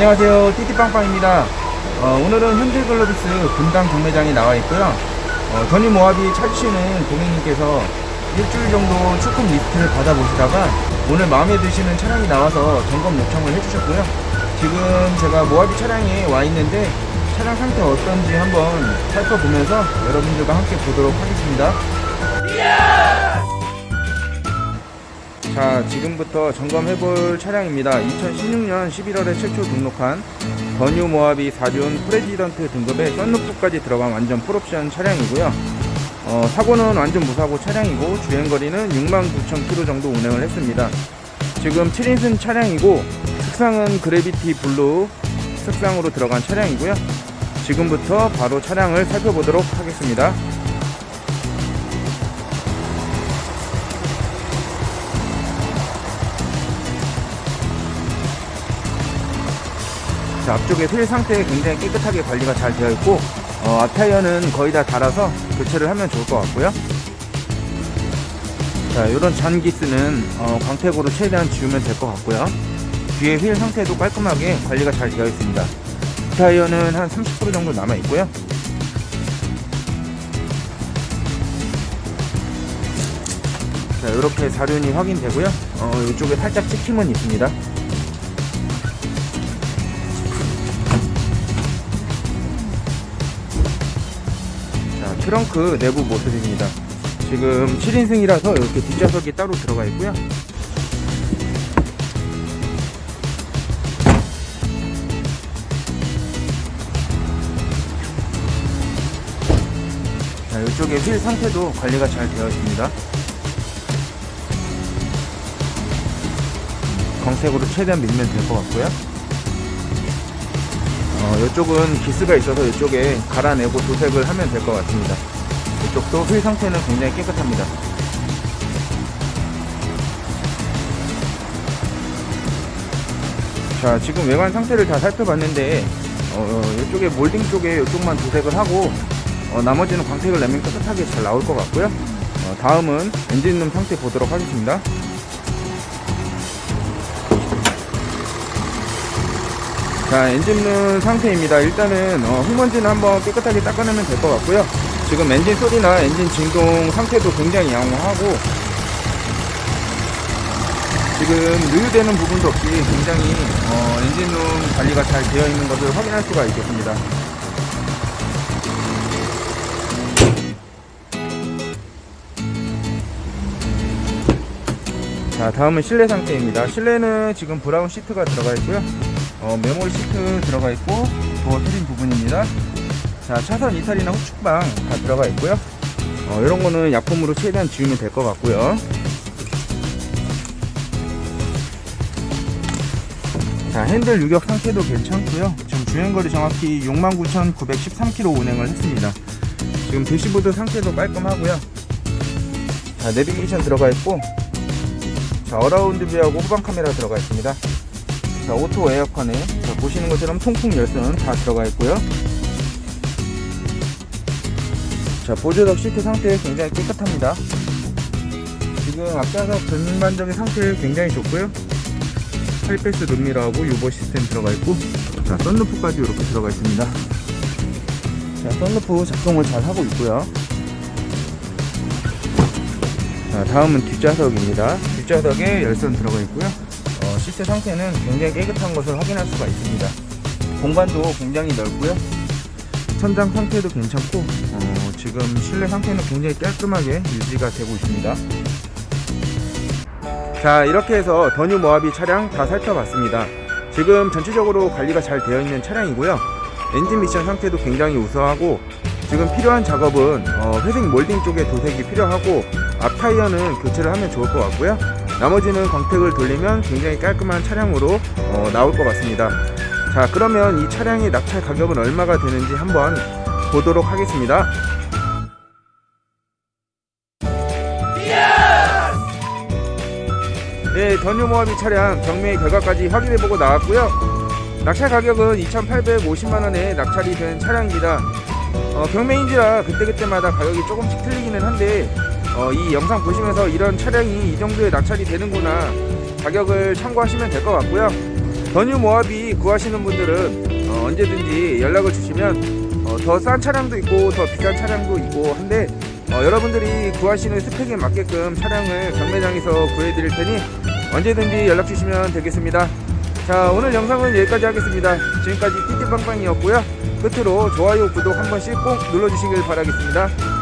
안녕하세요. 띠띠빵빵입니다. 어, 오늘은 현대글로비스 분당 경매장에 나와 있고요. 어, 더뉴 모하비 찾으시는 고객님께서 일주일 정도 출품 리스트를 받아보시다가 오늘 마음에 드시는 차량이 나와서 점검 요청을 해주셨고요. 지금 제가 모하비 차량에 와 있는데 차량 상태 어떤지 한번 살펴보면서 여러분들과 함께 보도록 하겠습니다 자 지금부터 점검해 볼 차량입니다. 2016년 11월에 최초 등록한 더뉴 모하비 4륜 프레지던트 등급의 썬루프까지 들어간 완전 풀옵션 차량이고요. 어, 사고는 완전 무사고 차량이고 주행거리는 69,000km 정도 운행을 했습니다. 지금 7인승 차량이고 색상은 그래비티 블루 색상으로 들어간 차량이고요. 지금부터 바로 차량을 살펴보도록 하겠습니다 자, 앞쪽에 휠 상태 굉장히 깨끗하게 관리가 잘 되어 있고 어, 앞 타이어는 거의 다 달아서 교체를 하면 좋을 것 같고요. 자, 이런 잔기스는 어, 광택으로 최대한 지우면 될 것 같고요. 뒤에 휠 상태도 깔끔하게 관리가 잘 되어 있습니다. 이 타이어는 한 30% 정도 남아 있고요. 자, 이렇게 사륜이 확인되고요. 어, 이쪽에 살짝 찍힘은 있습니다. 트렁크 내부 모습입니다. 지금 7인승이라서 이렇게 뒷좌석이 따로 들어가 있고요. 자, 이쪽에 휠 상태도 관리가 잘 되어 있습니다. 광색으로 최대한 밀면 될 것 같고요. 어, 이쪽은 기스가 있어서 이쪽에 갈아내고 도색을 하면 될 것 같습니다. 이쪽도 휠 상태는 굉장히 깨끗합니다. 자, 지금 외관 상태를 다 살펴봤는데, 어, 이쪽에 몰딩 쪽에 이쪽만 도색을 하고, 어, 나머지는 광택을 내면 깨끗하게 잘 나올 것 같고요. 어, 다음은 엔진룸 상태 보도록 하겠습니다. 자 엔진룸 상태입니다. 일단은 어, 흙먼지는 한번 깨끗하게 닦아내면 될 것 같고요. 지금 엔진 소리나 엔진 진동 상태도 굉장히 양호하고 지금 누유되는 부분도 없이 굉장히 어, 엔진룸 관리가 잘 되어 있는 것을 확인할 수가 있겠습니다. 자 다음은 실내 상태입니다. 실내는 지금 브라운 시트가 들어가 있고요 어, 메모리 시트 들어가 있고 도어 트림 부분입니다. 자 차선 이탈이나 후축방 다 들어가 있고요. 어, 이런 거는 약품으로 최대한 지우면 될 것 같고요. 자 핸들 유격 상태도 괜찮고요. 지금 주행거리 정확히 69,913km 운행을 했습니다. 지금 대시보드 상태도 깔끔하고요. 자 내비게이션 들어가 있고 자 어라운드 뷰하고 후방 카메라 들어가 있습니다 자 오토 에어컨에 자, 보시는 것처럼 통풍 열선 다 들어가 있고요. 자 보조석 시트 상태 굉장히 깨끗합니다. 지금 앞좌석 전반적인 상태 굉장히 좋고요. 하이패스 룸미러하고 유보 시스템 들어가 있고 자 썬루프까지 이렇게 들어가 있습니다. 자 썬루프 작동을 잘 하고 있고요. 자 다음은 뒷좌석입니다. 뒷좌석에 열선 들어가 있고요. 어, 시트 상태는 굉장히 깨끗한 것을 확인할 수가 있습니다. 공간도 굉장히 넓고요. 천장 상태도 괜찮고 어, 지금 실내 상태는 굉장히 깔끔하게 유지가 되고 있습니다. 자 이렇게 해서 더뉴 모하비 차량 다 살펴봤습니다. 지금 전체적으로 관리가 잘 되어 있는 차량이고요. 엔진 미션 상태도 굉장히 우수하고 지금 필요한 작업은 어, 회색 몰딩 쪽에 도색이 필요하고 앞 타이어는 교체를 하면 좋을 것 같고요 나머지는 광택을 돌리면 굉장히 깔끔한 차량으로 어, 나올 것 같습니다 자 그러면 이 차량의 낙찰 가격은 얼마가 되는지 한번 보도록 하겠습니다 네, 더뉴 모하비 차량 경매 결과까지 확인해보고 나왔고요. 낙찰 가격은 2,850만원에 낙찰이 된 차량입니다. 어, 경매인지라 그때그때마다 가격이 조금씩 틀리기는 한데 어, 이 영상 보시면서 이런 차량이 이 정도에 낙찰이 되는구나 가격을 참고하시면 될 것 같고요. 더뉴 모하비 구하시는 분들은 어, 언제든지 연락을 주시면 어, 더싼 차량도 있고 더 비싼 차량도 있고 한데 어, 여러분들이 구하시는 스펙에 맞게끔 차량을 경매장에서 구해드릴 테니 언제든지 연락 주시면 되겠습니다. 자 오늘 영상은 여기까지 하겠습니다. 지금까지 띠띠빵빵이었고요. 끝으로 좋아요 구독 한 번씩 꼭 눌러주시길 바라겠습니다.